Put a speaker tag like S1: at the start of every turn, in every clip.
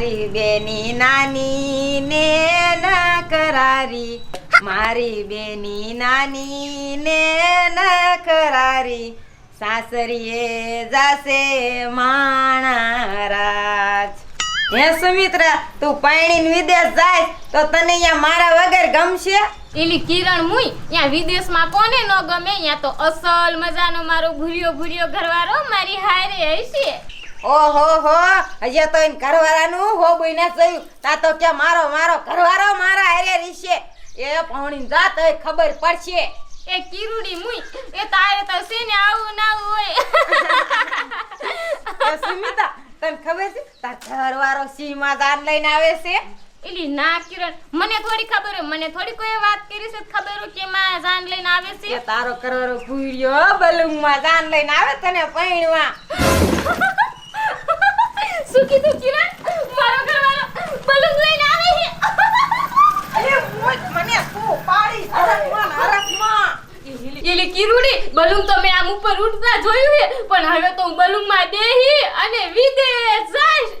S1: મારી બેની નાની ને ના કરારી. મારી બેની નાની ને ના કરારી. સાસરીએ જાશે માણારાજ. હે સુમિત્રા, તું પાણી વિદેશ જાય તો તને અહીંયા મારા વગર ગમશે?
S2: એલી કિરણ મુઈ ત્યાં વિદેશમાં કોને ન ગમે? ત્યાં તો અસલ મજાનો મારો ભૂરિયો ભૂર્યો ઘરવાળો મારી હારે હશે.
S1: ઓહો હો હજી તો એને ઘરવાળાનું હો બોઈને જોયું. તા તો કે મારો મારો ઘરવાળો મારા અરે રીશે એ પહોણી જાત હોય ખબર પડશે.
S2: એ કિરુડી મુઈ એ તારે તો છે ને આવું ના હોય
S1: સુમિતા તને ખબર છે? તાર ઘરવાળો સીમા દાન લઈને આવે છે?
S2: એલી ના કિરણ મને થોડી ખબર હોય મને થોડી કોઈ વાત કરી છે ખબર હોય કે માં જાન લઈને આવે છે?
S1: તારો કરવારો ભૂર્યો બલુંગમાં જાન લઈને આવે તને પૈણવા
S2: શું કીધું કિરણ મારો ઘરવાળો બલૂન લઈને આવે છે
S1: અરે મોજ મને તું પાડી હરકમાં હરકમાં
S2: એલી કિરુડી, બલૂન તો મેં આમ ઉપર ઉડતા જોયું છે, પણ હવે તો હું બલૂનમાં દેહી અને વિદેશ જઈશ.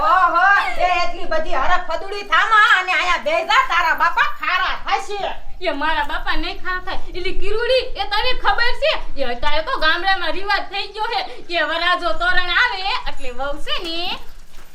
S1: ઓહો એ એટલી બધી હરખ ફદુડી થામા અને આયા બેજા તારા બાપા ખારા થશે
S2: એ મારા બાપા નહીં ખાતા થાય. કિરુડી એ તને ખબર છે? એ અત્યારે તો ગામડામાં રિવાજ થઈ ગયો છે કે વરાજો તોરણ આવે એટલે વહુ છે ને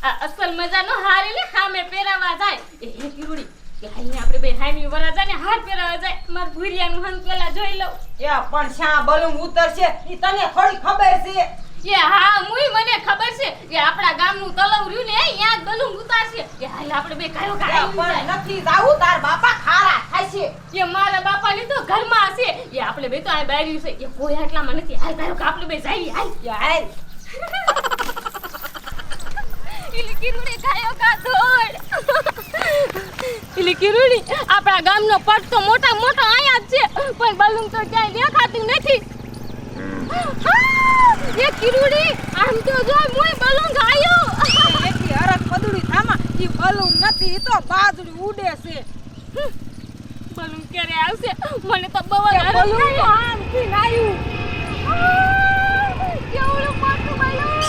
S2: આ અસલ મજાનો હાર એટલે સામે પહેરાવા જાય. એ કિરુડી કે હાલને આપણે બે હામી વરાજાને હાર પહેરાવા જાય. માર ભૂરિયાનું હંગ પેલા જોઈ લઉં.
S1: એ પણ શા બલું ઉતરશે એ તને થોડી ખબર છે.
S2: એ હા મુઈ મને ખબર છે કે આપણા ગામનું તલવ રહ્યું ને અહીંયા જ બલૂન ઉતારશે. કે હાલ આપણે બે કાયો કાયો
S1: પણ નથી જાવું તાર બાપા ખારા ખાય
S2: છે. કે મારા બાપાની તો ઘરમાં હશે. કે આપણે બે તો આ બાર્યું છે. કે કોઈ આટલામાં નથી. હાલ કાયો કે આપણે બે જઈએ હાલ.
S1: હાલ.
S2: ઇલી કિરુડી કાયો કા દોડ ઇલી કિરુડી આપણા ગામનો પટ તો મોટા મોટો અહીંયા જ છે. પણ બલૂન તો ક્યાંય દેખાતું નથી. હા, કિરુડી આમ તો જો મુય બલૂન ગાયો.
S1: એકી હરક ફદુડી થામા ઈ બલૂન નથી ઈ તો બાજડી ઉડે છે.
S2: બલૂન ક્યારે આવશે? મને તો જ
S1: બલૂન તો આમ થી નાયું
S2: કેવડું મોટું બલૂન?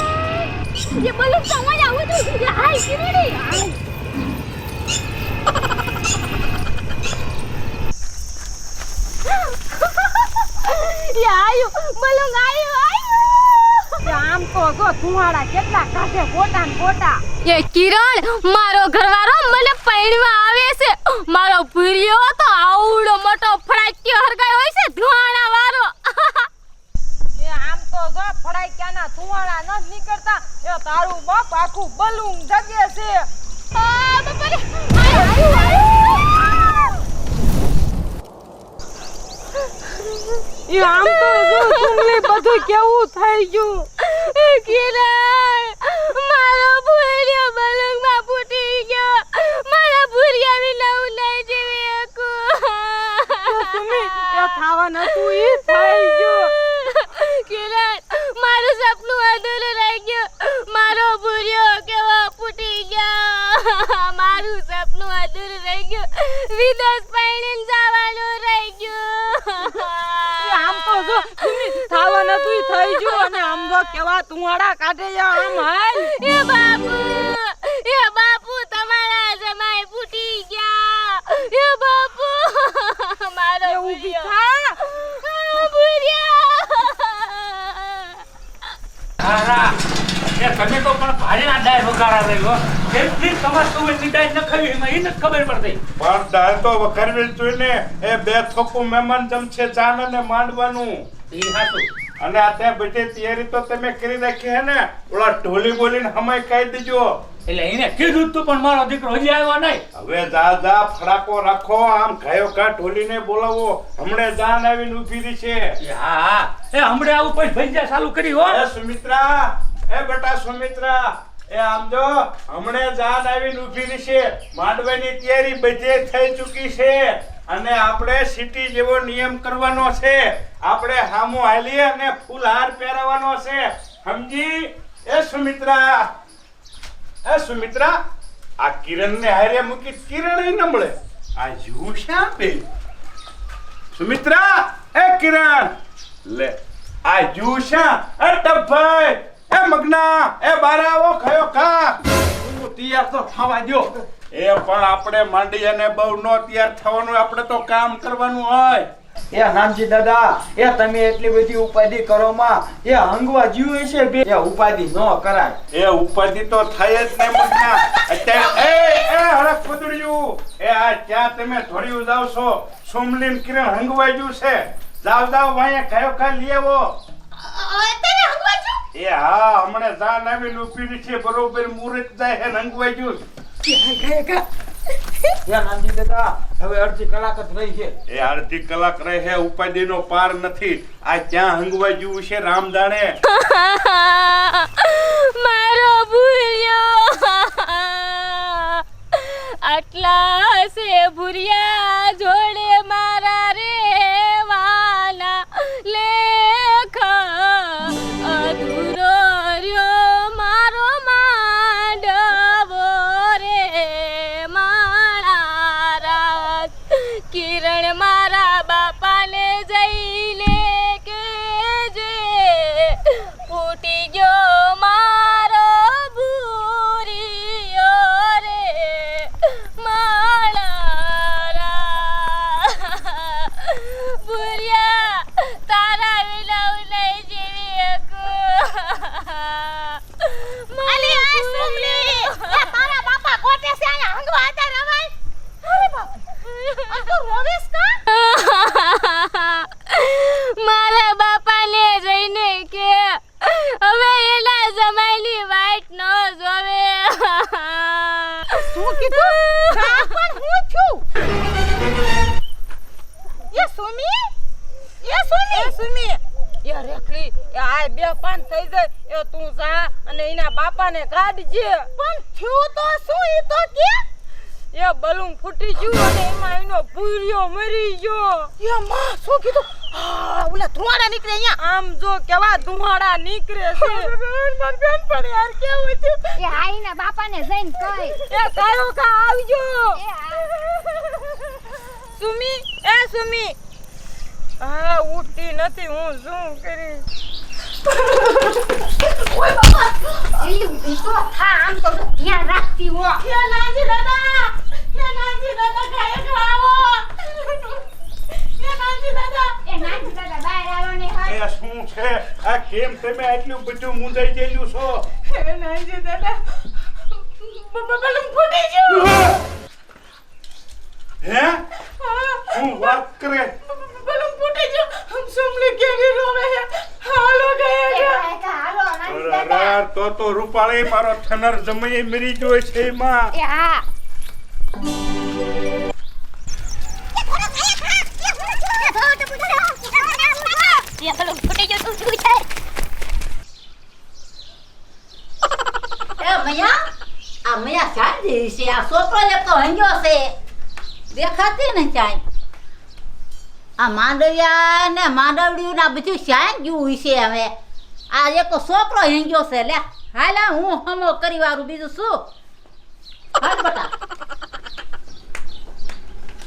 S2: જે બલૂન તો મજા એ હાય કિરુડી હાય એ આયુ બલૂન આયુ આયુ
S1: એ આમ તો જો ધુવાડા કેટલા કાઢે પોટા ને પોટા
S2: એ કિરણ મારો ઘરવાળો મને પૈણવા આવે છે. મારો ભૂરિયો તો આવડો મોટો ફડાક્યો હરગાય હોય છે ધુવાણા વાળો
S1: એ આમ તો જો ફડાઈ ક્યાંના ધુવાડા ન નીકળતા. એ તારું બાપ આખું બલૂમ જગે છે.
S2: આ આયુ આયુ
S1: આમ તો જો ચુંગલી બધું કેવું થઈ ગયું.
S2: કિરણ મારો ભૂરિયો બલૂનમાં ફૂટી ગયો મારા ભૂરિયા વિના હું નહીં જીવી શકું
S1: સુમી એ થાવા નતું ઈ થઈ ગયો
S2: કિરણ મારું સપનું અધૂરું રહી ગયું મારો ભૂર્યો કેવો ફૂટી ગયો મારું સપનું અધૂરું રહી ગયું વિદેશ પૈણીને જવાનું રહી ગયું
S1: એ આમ તો જો સુમી થાવા નતું થઈ ગયું અને આમ તો કેવા તુંવાડા કાઢે જા આમ હાલ.
S2: એ બાપુ એ બાપુ તમારા જમાઈ ફૂટી ગયા. એ બાપુ મારો
S1: એ ઊભી થા.
S2: ભૂર્યા.
S3: હારા એ તમે તો પણ ભારે ના ડાય વગાડા રહ્યો કેટલી તમાર તુવેરની ડાય ન ખાવી એમાં એને ખબર પડતી.
S4: પણ દાળ તો વઘારવી જોઈએ એ બે થપ્પુ મહેમાન જમશે ચાન અને માંડવાનું.
S3: એ હાચું.
S4: અને આ ત્યાં બધી તૈયારી તો તમે કરી રાખી હે ને ઓલા ઢોલી બોલીને હમાય કહી દેજો.
S3: એટલે એને કીધું તું પણ મારો દીકરો હજી આવ્યો નહીં.
S4: હવે જા જા ફડાકો રાખો આમ ગાયો કા ઢોલીને બોલાવો. હમણે જાન આવીને ઊભી રહી છે.
S3: હા હા. એ હમણે આવું પછી ભૈજા ચાલુ કરી હો.
S4: એ સુમિત્રા એ બેટા સુમિત્રા. એ જો, હમણે જાન આવીને ઊભી છે. તૈયારી બધે થઈ ચૂકી છે. અને આપણે સિટી જેવો નિયમ કરવાનો છે. આપણે હામો હાલીએ અને ફૂલ હાર પહેરાવવાનો છે. સમજી એ સુમિત્રા. એ સુમિત્રા, આ કિરણને હારે મૂકી કિરણ ન મળે. આ શા બે. સુમિત્રા, એ કિરણ. લે, આ યુ શા એ ટભાઈ એ મગના એ બારાવો ખયો ખા.
S5: તૈયાર તો થવા દ્યો.
S4: એ પણ આપણે માંડી અને બહુ નો તૈયાર થવાનું આપણે તો કામ કરવાનું હોય.
S5: એ નાનજી દાદા એ તમે એટલી બધી ઉપાધિ કરો માં એ હંગવા જીવ છે બે. એ ઉપાધિ ન કરાય.
S4: એ ઉપાધિ તો થાય જ ને મગના. અત્યારે એ એ હરે કુદડ્યું એ આ ક્યાં તમે ધોળિયું જાવ છો સોમલીન કિરણ હંગવાઈ ગયું છે. જાવ જાવ વાયા કયો કા લઈ આવો. એ હા હમણે દાન આવી ઊભી છે બરોબર મુહૂર્ત જાય હે રંગવાઈ ગયું
S5: હવે અડધી કલાક જ રહી છે.
S4: એ અડધી કલાક રહે ઉપાધિનો પાર નથી. આ ક્યાં હંગવાઈ ગયું છે રામજાણે
S2: મારો ભૂલ્યો આટલા છે ભૂરિયા જોડે. કિરણ મારા બાપાને જઈને કીધું હા પણ હું છું? એ સુમી? એ સુમી?
S1: એ સુમી. એ રેખલી એ આ બે પાન થઈ જાય. એ તું જા અને એના બાપાને કાઢજે.
S2: પણ થયું તો શું ઈ તો કે?
S1: એ બલૂન ફૂટી ગયું અને એમાં એનો ભૂરિયો મરી ગયો.
S2: એ માં શું કીધું? ઓલા ધુવાડા નીકળે અહીંયા.
S1: આમ જો કેવા ધુમાડા નીકળે છે.
S2: મન બેન પણ યાર કેવું થયું
S6: એ આઈના બાપાને જઈને કહી.
S1: એ કયો કા આવજો. સુમી એ સુમી. હા ઉઠતી નથી હું શું કરીશ
S6: ઓય ઊભી તો થા આમ તો ધ્યાન રાખતી હો
S2: એ નાજી દાદા એ નાજી દાદા ખાય ખાવો એ નાજી દાદા
S6: એ નાનજી દાદા બહાર આવો ને હા
S4: એ શું છે આ કેમ તમે આટલું બધું મુંજાઈ ગયેલું છો
S2: હે નાજી દાદા બબલમ ફૂટી ગયું
S4: હે હું વાત કરે
S2: બબલમ ફૂટી ગયું હમ સોમલે કેવી રોવે હે હાલો ગયા
S6: નાનજી
S4: તો તો રૂપાળી મારો થનર જમઈ મરી ગયો છે માં
S6: એ હા ફૂટી ગયું તું
S7: એ મૈયા આ મૈયા શાંતિ છે, આ છોકરો એક તો હંગ્યો છે. દેખાતી ને ચાય આ માંડવિયા ને માંડવડિયું ના બધું શાંત ગયું છે હવે. આ એક છોકરો હેંગ્યો છે, લે. હાલ આ હું હમો કરી વાળું બીજું શું? હાલ બટા.